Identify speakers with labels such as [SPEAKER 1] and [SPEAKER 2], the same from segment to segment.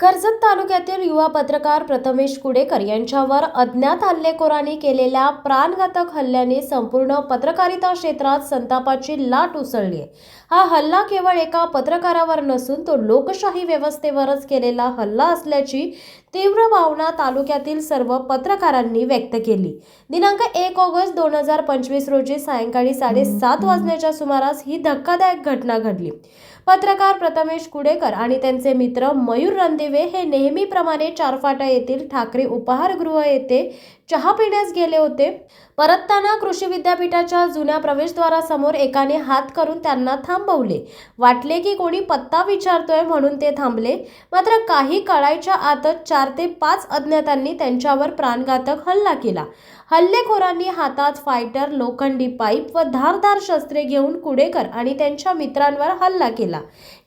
[SPEAKER 1] कर्जत तालुक्यातील युवा पत्रकार प्रथमेश कुडेकर यांच्यावर अज्ञात हल्लेखोरांनी केलेल्या प्राणघातक हल्ल्याने संपूर्ण पत्रकारिता क्षेत्रात संतापाची लाट उसळली हा हल्ला केवळ एका पत्रकारावर नसून तो लोकशाही व्यवस्थेवरच केलेला हल्ला असल्याची तीव्र भावना तालुक्यातील सर्व पत्रकारांनी व्यक्त केली. दिनांक एक ऑगस्ट दोन हजार पंचवीस रोजी सायंकाळी साडेसात वाजण्याच्या सुमारास ही धक्कादायक घटना घडली. पत्रकार प्रथमेश कुडेकर आणि त्यांचे मित्र मयूर रणदिवे हे नेहमीप्रमाणे चारफाटा येथील ठाकरे उपहारगृह येथे चहा पिण्यास गेले होते. परतताना कृषी विद्यापीठाच्या जुन्या प्रवेशद्वारासमोर एकाने हात करून त्यांना थांबवले. वाटले की कोणी पत्ता विचारतोय म्हणून ते थांबले. मात्र काही कळायच्या आतच चार ते पाच अज्ञातांनी त्यांच्यावर प्राणघातक हल्ला केला. हल्लेखोरांनी हातात फायटर लोखंडी पाईप व धारदार शस्त्रे घेऊन कुडेकर आणि त्यांच्या मित्रांवर हल्ला केला.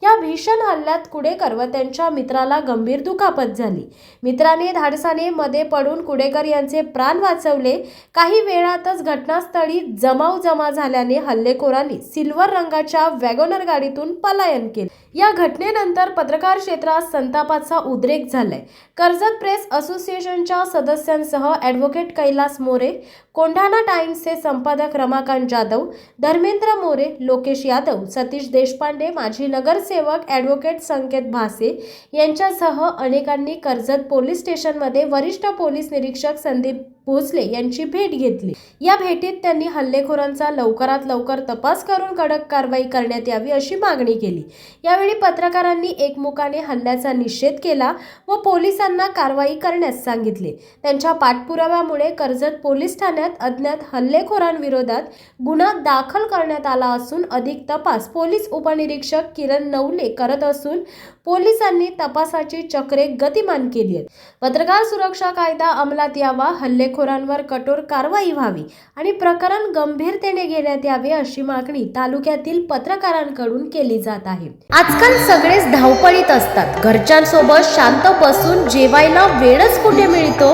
[SPEAKER 1] या भीषण हल्ल्यात कुडेकर व त्यांच्या मित्राला गंभीर दुखापत झाली. मित्राने धाडसाने मध्ये पडून कुडेकर यांचे प्राण वाचवले. काही वेळातच घटनास्थळी जमाव जमा झाल्याने हल्लेखोरांनी सिल्वर रंगाच्या वॅगोनर गाडीतून पलायन केले. या घटनेनंतर पत्रकार क्षेत्रात संतापाचा उद्रेक झालाय. कर्जत प्रेस असोसिएशनच्या सदस्यांसह ॲडव्होकेट कैलास मोरे कोंढाणा टाइम्सचे संपादक रमाकांत जाधव धर्मेंद्र मोरे लोकेश यादव सतीश देशपांडे माजी नगरसेवक ॲडव्होकेट संकेत भासे यांच्यासह अनेकांनी कर्जत पोलीस स्टेशनमध्ये वरिष्ठ पोलीस निरीक्षक संदीप भोसले यांची भेट घेतली. या भेटीत त्यांनी हल्लेखोरांचा लवकरात लवकर तपास करून कडक कारवाई करण्यात यावी अशी मागणी केली. यावेळी पत्रकारांनी एकमुखाने हल्ल्याचा निषेध केला व पोलिसांना कारवाई करण्यास सांगितले. त्यांच्या पाठपुराव्यामुळे कर्जत पोलीस ठाण्यात अज्ञात हल्लेखोरांविरोधात गुन्हा दाखल करण्यात आला असून अधिक तपास पोलीस उपनिरीक्षक किरण नवले करत असून पोलिसांनी तपासाची चक्रे गतिमान केली आहेत. पत्रकार सुरक्षा कायदा अंमलात यावा हल्लेखोरांवर कठोर कारवाई व्हावी आणि प्रकरण गंभीरतेने घेण्यात यावे अशी मागणी तालुक्यातील पत्रकारांकडून केली जात आहे. आजकाल सगळेच धावपळीत असतात. घरच्यांसोबत शांत बसून जेवायला वेळच कुठे मिळतो?